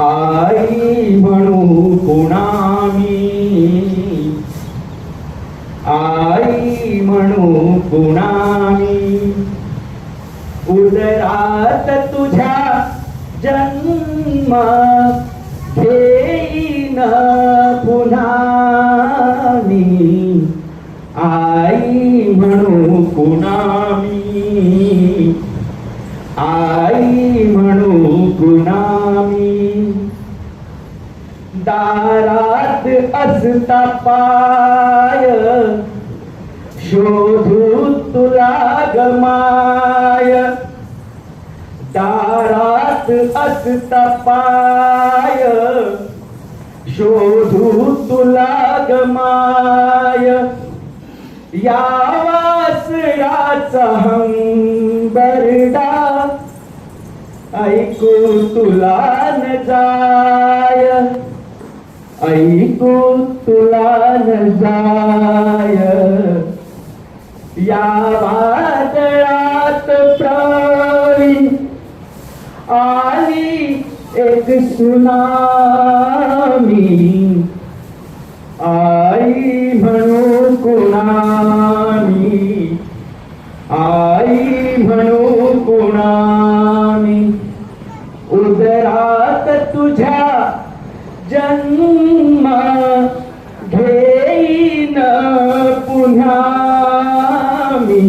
आई म्हणू कुणामी? आई म्हणू कुणामी? उदरात तुझ्या जन्म घेईन पुन्हा मी आई दारात असता पाय. शोधू तुला गमाय दारात असता पाय. शोधू तुला गमाय या वासराचा हंबरडा. ऐकू तुला न जाय. ऐकू तुला न जाय या वादळात प्रवी आली एक सुनामी. आई म्हणू कुणामी? आई म्हणू कुणामी? उदरात तुझ्या जन्म घेईन पुन्हा मी.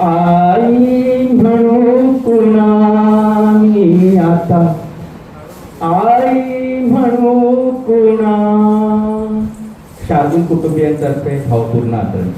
आई म्हणू कुणामी आता? आई म्हणू कुणा शार्दूल कुटुंबियांतर्फे भावपूर्ण आदर.